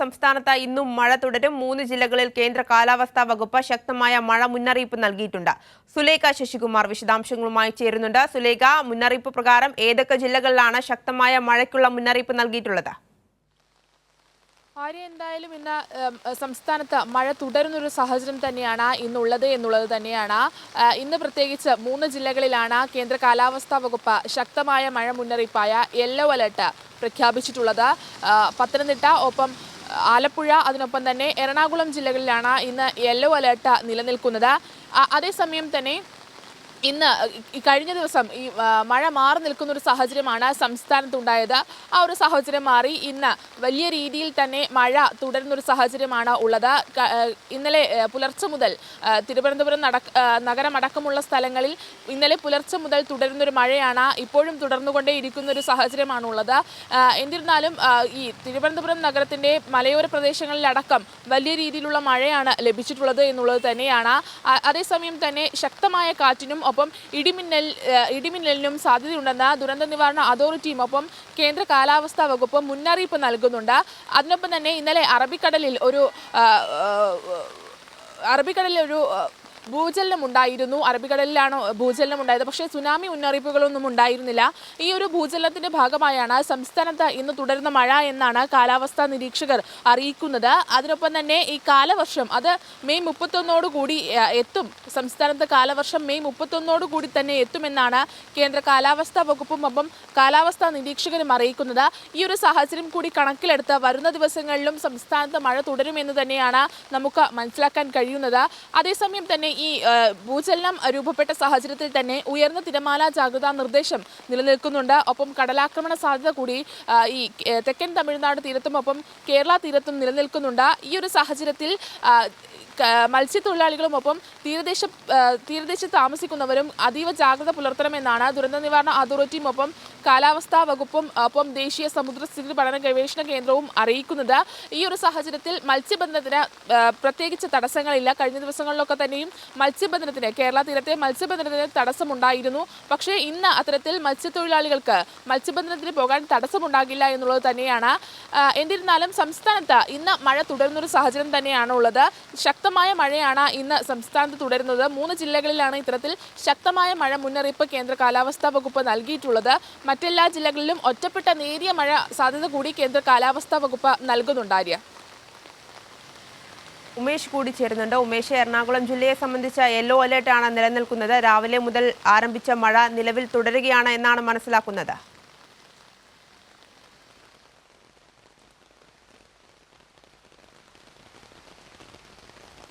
സംസ്ഥാനത്ത് ഇന്നും മഴ തുടരും. മൂന്ന് ജില്ലകളിൽ കേന്ദ്ര കാലാവസ്ഥാ വകുപ്പ് ശക്തമായ മഴ മുന്നറിയിപ്പ് നൽകിയിട്ടുണ്ട്. സുലേഖ ശശികുമാർ വിശദാംശങ്ങളുമായി ചേരുന്നുണ്ട്. സുലേഖ മുന്നറിയിപ്പ് പ്രകാരം ഏതൊക്കെ ജില്ലകളിലാണ് ശക്തമായ മഴയ്ക്കുള്ള മുന്നറിയിപ്പ് നൽകിയിട്ടുള്ളത്? ആര്യ എന്തായാലും ഇന്ന് സംസ്ഥാനത്ത് മഴ തുടരുന്നൊരു സാഹചര്യം തന്നെയാണ് ഇന്നുള്ളത് എന്നുള്ളത് തന്നെയാണ്. ഇന്ന് പ്രത്യേകിച്ച് മൂന്ന് ജില്ലകളിലാണ് കേന്ദ്ര കാലാവസ്ഥാ വകുപ്പ് ശക്തമായ മഴ മുന്നറിയിപ്പായ യെല്ലോ അലർട്ട് പ്രഖ്യാപിച്ചിട്ടുള്ളത്. പത്തനംതിട്ട ഒപ്പം ആലപ്പുഴ അതിനൊപ്പം തന്നെ എറണാകുളം ജില്ലകളിലാണ് ഇന്ന് യെല്ലോ അലേർട്ട് നിലനിൽക്കുന്നത്. അതേസമയം തന്നെ ഇന്ന് കഴിഞ്ഞ ദിവസം ഈ മഴ മാറി നിൽക്കുന്ന ഒരു സാഹചര്യമാണ് സംസ്ഥാനത്തുണ്ടായത്. ആ ഒരു സാഹചര്യം മാറി ഇന്ന് വലിയ രീതിയിൽ തന്നെ മഴ തുടരുന്നൊരു സാഹചര്യമാണ് ഉള്ളത്. ഇന്നലെ പുലർച്ചെ മുതൽ തിരുവനന്തപുരം നടക്ക നഗരമടക്കമുള്ള സ്ഥലങ്ങളിൽ ഇന്നലെ പുലർച്ചെ മുതൽ തുടരുന്നൊരു മഴയാണ് ഇപ്പോഴും തുടർന്നുകൊണ്ടേ ഇരിക്കുന്ന ഒരു സാഹചര്യമാണുള്ളത് എന്നിരുന്നാലും ഈ തിരുവനന്തപുരം നഗരത്തിന്റെ മലയോര പ്രദേശങ്ങളിലടക്കം വലിയ രീതിയിലുള്ള മഴയാണ് ലഭിച്ചിട്ടുള്ളത് എന്നുള്ളത് തന്നെയാണ്. അതേസമയം തന്നെ ശക്തമായ കാറ്റിനും ഒപ്പം ഇടിമിന്നൽ ഇടിമിന്നലിനും സാധ്യതയുണ്ടെന്ന് ദുരന്ത നിവാരണ അതോറിറ്റിയും ഒപ്പം കേന്ദ്ര കാലാവസ്ഥാ വകുപ്പ് മുന്നറിയിപ്പ് നൽകുന്നുണ്ട്. അതിനൊപ്പം തന്നെ ഇന്നലെ അറബിക്കടലിൽ ഒരു അറബിക്കടലിൽ ഒരു ഭൂചലനം ഉണ്ടായിരുന്നു അറബിക്കടലിലാണ് ഭൂചലനം ഉണ്ടായത് പക്ഷേ സുനാമി മുന്നറിയിപ്പുകളൊന്നും ഉണ്ടായിരുന്നില്ല. ഈ ഒരു ഭൂചലനത്തിന്റെ ഭാഗമായാണ് സംസ്ഥാനത്ത് ഇന്ന് തുടരുന്ന മഴ എന്നാണ് കാലാവസ്ഥാ നിരീക്ഷകർ അറിയിക്കുന്നത്. അതിനൊപ്പം തന്നെ ഈ കാലവർഷം അത് മെയ് കൂടി എത്തും. സംസ്ഥാനത്ത് കാലവർഷം മെയ് കൂടി തന്നെ എത്തുമെന്നാണ് കേന്ദ്ര കാലാവസ്ഥാ വകുപ്പും ഒപ്പം കാലാവസ്ഥാ നിരീക്ഷകരും അറിയിക്കുന്നത്. ഈ ഒരു സാഹചര്യം കൂടി കണക്കിലെടുത്ത് വരുന്ന ദിവസങ്ങളിലും സംസ്ഥാനത്ത് മഴ തുടരുമെന്ന് തന്നെയാണ് നമുക്ക് മനസ്സിലാക്കാൻ കഴിയുന്നത്. അതേസമയം തന്നെ ഈ ഭൂചലനം രൂപപ്പെട്ട സാഹചര്യത്തിൽ തന്നെ ഉയർന്ന തിരമാല ജാഗ്രതാ നിർദ്ദേശം നിലനിൽക്കുന്നുണ്ട്. ഒപ്പം കടലാക്രമണ സാധ്യത കൂടി ഈ തെക്കൻ തമിഴ്നാട് തീരത്തും ഒപ്പം കേരള തീരത്തും നിലനിൽക്കുന്നുണ്ട്. ഈ ഒരു സാഹചര്യത്തിൽ മത്സ്യത്തൊഴിലാളികളും ഒപ്പം തീരദേശ തീരദേശത്ത് താമസിക്കുന്നവരും അതീവ ജാഗ്രത പുലർത്തണമെന്നാണ് ദുരന്ത നിവാരണ അതോറിറ്റിയും ഒപ്പം കാലാവസ്ഥാ വകുപ്പും ഒപ്പം ദേശീയ സമുദ്രസ്ഥിതി പഠന ഗവേഷണ കേന്ദ്രവും അറിയിക്കുന്നത്. ഈ ഒരു സാഹചര്യത്തിൽ മത്സ്യബന്ധനത്തിന് പ്രത്യേകിച്ച് തടസ്സങ്ങളില്ല. കഴിഞ്ഞ ദിവസങ്ങളിലൊക്കെ തന്നെയും മത്സ്യബന്ധനത്തിന് കേരള തീരത്തെ മത്സ്യബന്ധനത്തിന് തടസ്സമുണ്ടായിരുന്നു. പക്ഷേ ഇന്ന് അത്തരത്തിൽ മത്സ്യത്തൊഴിലാളികൾക്ക് മത്സ്യബന്ധനത്തിന് പോകാൻ തടസ്സമുണ്ടാകില്ല എന്നുള്ളത് തന്നെയാണ്. എന്നിരുന്നാലും സംസ്ഥാനത്ത് ഇന്ന് മഴ തുടരുന്നൊരു സാഹചര്യം തന്നെയാണ് ഉള്ളത്. ശക്തമായ മഴയാണ് ഇന്ന് സംസ്ഥാനത്ത് തുടരുന്നത്. മൂന്ന് ജില്ലകളിലാണ് ഇത്തരത്തിൽ ശക്തമായ മഴ മുന്നറിയിപ്പ് കേന്ദ്ര കാലാവസ്ഥാ വകുപ്പ് നൽകിയിട്ടുള്ളത്. മറ്റെല്ലാ ജില്ലകളിലും ഒറ്റപ്പെട്ട നേരിയ മഴ സാധ്യത കൂടി കേന്ദ്ര കാലാവസ്ഥാ വകുപ്പ് നൽകുന്നുണ്ടാര്യ ഉമേഷ് കൂടി ചേരുന്നുണ്ട് ഉമേഷ് എറണാകുളം ജില്ലയെ സംബന്ധിച്ച യെല്ലോ അലേർട്ട് ആണ് നിലനിൽക്കുന്നത്. രാവിലെ മുതൽ ആരംഭിച്ച മഴ നിലവിൽ തുടരുകയാണ് എന്നാണ് മനസ്സിലാക്കുന്നത്.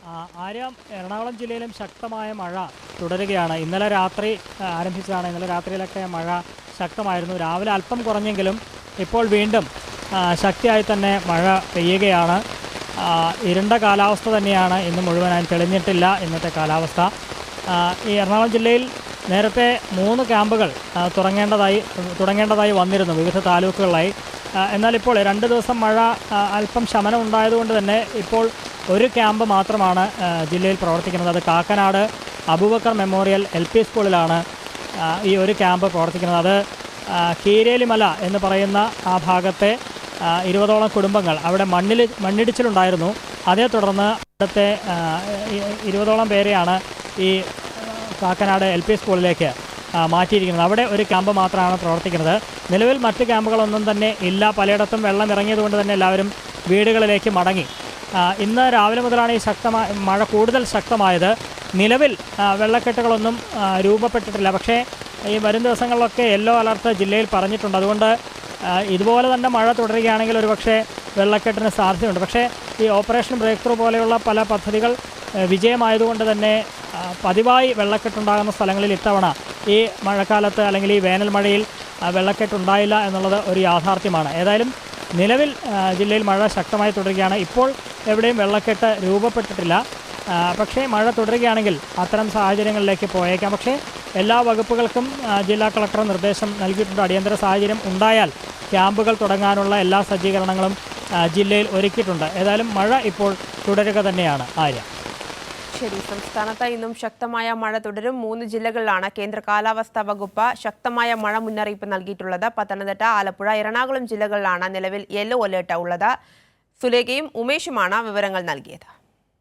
ആ, ആര്യം എറണാകുളം ജില്ലയിലും ശക്തമായ മഴ തുടരുകയാണ്. ഇന്നലെ രാത്രി ആരംഭിച്ചതാണ്. ഇന്നലെ രാത്രിയിലൊക്കെ മഴ ശക്തമായിരുന്നു. രാവിലെ അല്പം കുറഞ്ഞെങ്കിലും ഇപ്പോൾ വീണ്ടും ശക്തിയായി തന്നെ മഴ പെയ്യുകയാണ്. ഇരുണ്ട കാലാവസ്ഥ തന്നെയാണ് ഇന്ന് മുഴുവനായി തെളിഞ്ഞിട്ടില്ല ഇന്നത്തെ കാലാവസ്ഥ. ഈ എറണാകുളം ജില്ലയിൽ നേരത്തെ മൂന്ന് ക്യാമ്പുകൾ തുടങ്ങേണ്ടതായി തുടങ്ങേണ്ടതായി വന്നിരുന്നു വിവിധ താലൂക്കുകളിലായി. എന്നാൽ ഇപ്പോൾ രണ്ട് ദിവസം മഴ അല്പം ശമനം ഉണ്ടായതുകൊണ്ട് തന്നെ ഇപ്പോൾ ഒരു ക്യാമ്പ് മാത്രമാണ് ജില്ലയിൽ പ്രവർത്തിക്കുന്നത്. അത് Kakkanad Abubakar memorial L P സ്കൂളിലാണ്. ഈ ഒരു ക്യാമ്പ് പ്രവർത്തിക്കുന്നത്. അത് കീരേലിമല എന്ന് പറയുന്ന ആ ഭാഗത്തെ ഇരുപതോളം കുടുംബങ്ങൾ അവിടെ മണ്ണിൽ മണ്ണിടിച്ചിലുണ്ടായിരുന്നു. അതേ തുടർന്ന് അവിടുത്തെ ഇരുപതോളം പേരെയാണ് ഈ കാക്കനാട് എൽ പി സ്കൂളിലേക്ക് മാറ്റിയിരിക്കുന്നത്. അവിടെ ഒരു ക്യാമ്പ് മാത്രമാണ് പ്രവർത്തിക്കുന്നത്. നിലവിൽ മറ്റ് ക്യാമ്പുകളൊന്നും തന്നെ ഇല്ല. പലയിടത്തും വെള്ളം ഇറങ്ങിയതുകൊണ്ട് തന്നെ എല്ലാവരും വീടുകളിലേക്ക് മടങ്ങി. ഇന്ന് രാവിലെ മുതലാണ് ഈ ശക്തമായ മഴ കൂടുതൽ ശക്തമായത്. നിലവിൽ വെള്ളക്കെട്ടുകളൊന്നും രൂപപ്പെട്ടിട്ടില്ല. പക്ഷേ ഈ വരും ദിവസങ്ങളിലൊക്കെ യെല്ലോ അലർട്ട് ജില്ലയിൽ പറഞ്ഞിട്ടുണ്ട്. അതുകൊണ്ട് ഇതുപോലെ തന്നെ മഴ തുടരുകയാണെങ്കിൽ ഒരുപക്ഷെ വെള്ളക്കെട്ടിന് സാധ്യതയുണ്ട്. പക്ഷേ ഈ ഓപ്പറേഷൻ ബ്രേക്ക് ത്രൂ പോലെയുള്ള പല പദ്ധതികൾ വിജയമായതുകൊണ്ട് തന്നെ പതിവായി വെള്ളക്കെട്ടുണ്ടാകുന്ന സ്ഥലങ്ങളിൽ ഇത്തവണ ഈ മഴക്കാലത്ത് അല്ലെങ്കിൽ ഈ വേനൽ മഴയിൽ വെള്ളക്കെട്ടുണ്ടായില്ല എന്നുള്ളത് ഒരു യാഥാർത്ഥ്യമാണ്. ഏതായാലും നിലവിൽ ജില്ലയിൽ മഴ ശക്തമായി തുടരുകയാണ്. ഇപ്പോൾ എവിടെയും വെള്ളക്കെട്ട് രൂപപ്പെട്ടിട്ടില്ല. പക്ഷേ മഴ തുടരുകയാണെങ്കിൽ അത്തരം സാഹചര്യങ്ങളിലേക്ക് പോയേക്കാം. പക്ഷേ എല്ലാ വകുപ്പുകൾക്കും ജില്ലാ കളക്ടർ നിർദ്ദേശം നൽകിയിട്ടുണ്ട്. അടിയന്തര സാഹചര്യം ഉണ്ടായാൽ ക്യാമ്പുകൾ തുടങ്ങാനുള്ള എല്ലാ സജ്ജീകരണങ്ങളും ജില്ലയിൽ ഒരുക്കിയിട്ടുണ്ട്. ഏതായാലും മഴ ഇപ്പോൾ തുടരുക തന്നെയാണ് ആര്യ. ശരി സംസ്ഥാനത്ത് ഇന്നും ശക്തമായ മഴ തുടരും. മൂന്ന് ജില്ലകളിലാണ് കേന്ദ്ര കാലാവസ്ഥാ വകുപ്പ് ശക്തമായ മഴ മുന്നറിയിപ്പ് നൽകിയിട്ടുള്ളത്. പത്തനംതിട്ട ആലപ്പുഴ എറണാകുളം ജില്ലകളിലാണ് നിലവിൽ യെല്ലോ അലേർട്ട് ഉള്ളത്. സുലേഖയും ഉമേഷുമാണ് വിവരങ്ങൾ നൽകിയത്.